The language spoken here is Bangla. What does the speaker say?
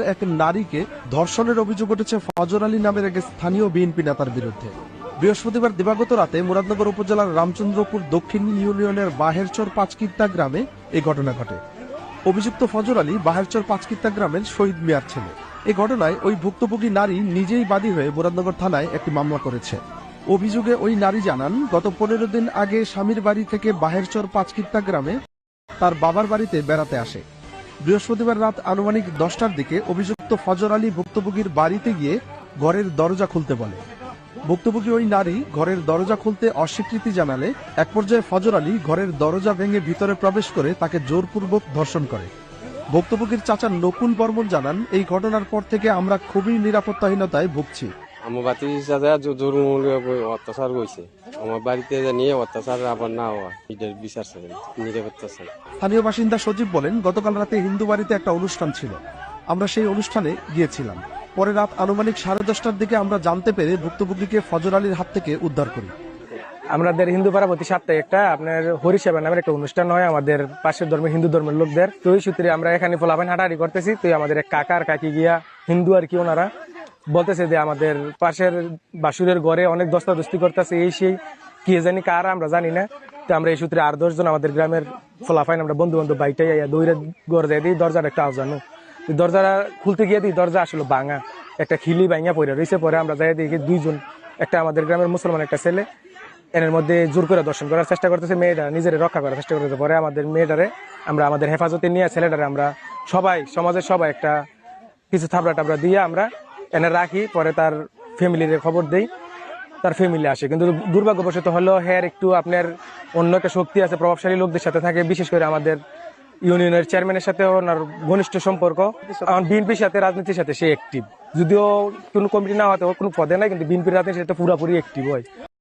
এক নারীকে ধর্ষণের অভিযোগ উঠেছে ফজর আলী নামের এক স্থানীয় বিএনপি নেতার বিরুদ্ধে। বৃহস্পতিবার দিবাগত রাতে মুরাদনগর উপজেলার রামচন্দ্রপুর দক্ষিণ ইউনিয়নের বাহেরচর পাঁচকিত্তা গ্রামে এই ঘটনা ঘটে। অভিযুক্ত ফজর আলী বাহেরচর পাঁচকিত্তা গ্রামের শহীদ মিয়ার ছেলে। এই ঘটনায় ওই ভুক্তভোগী নারী নিজেই বাদী হয়ে মুরাদনগর থানায় একটি মামলা করেছে। অভিযোগে ওই নারী জানান, গত পনেরো দিন আগে স্বামীর বাড়ি থেকে বাহেরচর পাঁচকিত্তা গ্রামে তার বাবার বাড়িতে বেড়াতে আসে। বৃহস্পতিবার রাত আনুমানিক দশটার দিকে অভিযুক্ত ফজর আলী ভুক্তভোগীর বাড়িতে গিয়ে ঘরের দরজা খুলতে বলে। ভুক্তভোগী ওই নারী ঘরের দরজা খুলতে অস্বীকৃতি জানালে এক পর্যায়ে ফজর আলী ঘরের দরজা ভেঙে ভিতরে প্রবেশ করে তাকে জোরপূর্বক ধর্ষণ করে। ভুক্তভোগীর চাচা নকুল বর্মন জানান, এই ঘটনার পর থেকে আমরা খুবই নিরাপত্তাহীনতায় ভুগছি। আমার বাতি সাথে জোরমূলক অত্যাচার হয়েছে আমার বাড়িতে যে নিয়ে অত্যাচার আবার না হওয়া এটার বিচার নিরাপত্তা চাই। স্থানীয় বাসিন্দা সজীব বলেন গতকাল রাতে হিন্দু বাড়িতে একটা অনুষ্ঠান ছিল। আমরা সেই অনুষ্ঠানে গিয়েছিলাম। পরে রাত আনুমানিক সাড়ে দশটার দিকে আমরা জানতে পেরে ভুক্তভোগীকে ফজর আলীর হাত থেকে উদ্ধার করি। আমাদের হিন্দু পাড়া প্রতি সপ্তাহে একটা আপনার হরিসেবা নামের একটা অনুষ্ঠান হয় আমাদের পাশের ধর্মের হিন্দু ধর্মের লোকদের। তো ওই সূত্রে আমরা এখানে ফলাফান হাঁটাহাঁটি করতেছি। তো আমাদের এক কাকা আর কাকি গিয়া হিন্দু আর কি ওনারা বলতেছে যে আমাদের পাশের বাসুরের ঘরে অনেক দস্তাদস্তি করতেছে, এই সেই, কে জানি কার, আমরা জানি না। তো আমরা এই সূত্রে আর দশজন আমাদের গ্রামের ফলাফাইন আমরা বন্ধু বান্ধব বাইটাই দৌড়ে ঘর যাই দিই দরজাটা একটা আওয়াজানো দরজাটা খুলতে গিয়ে দিই, দরজা আসলে ভাঙা। একটা খিলি ভাঙা পড়ে রয়েছে পরে আমরা যাই দেখি দুইজন, একটা আমাদের গ্রামের মুসলমান, একটা ছেলে। এনের মধ্যে জোর করে দর্শন করার চেষ্টা করতেছে, মেয়েটা নিজের রক্ষা করার চেষ্টা করতেছে। পরে আমাদের মেয়েটারে আমরা আমাদের হেফাজতে নিয়ে ছেলেটারে আমরা সবাই, সমাজের সবাই একটা কিছু থাবড়া টাবড়া দিয়ে আমরা এনে রাখি, পরে তার ফ্যামিলির খবর দেই, তার ফ্যামিলি আসে। কিন্তু দুর্ভাগ্যবশত হলো হ্যার একটু আপনার অন্য একটা শক্তি আছে, প্রভাবশালী লোকদের সাথে থাকে, বিশেষ করে আমাদের ইউনিয়নের চেয়ারম্যানের সাথে ওনার ঘনিষ্ঠ সম্পর্ক। বিএনপির সাথে, রাজনীতির সাথে সে অ্যাক্টিভ যদিও কোনো কমিটি না হতে কোনো পদে নাই, কিন্তু বিএনপির রাজনীতির সাথে পুরোপুরি অ্যাক্টিভ হয়।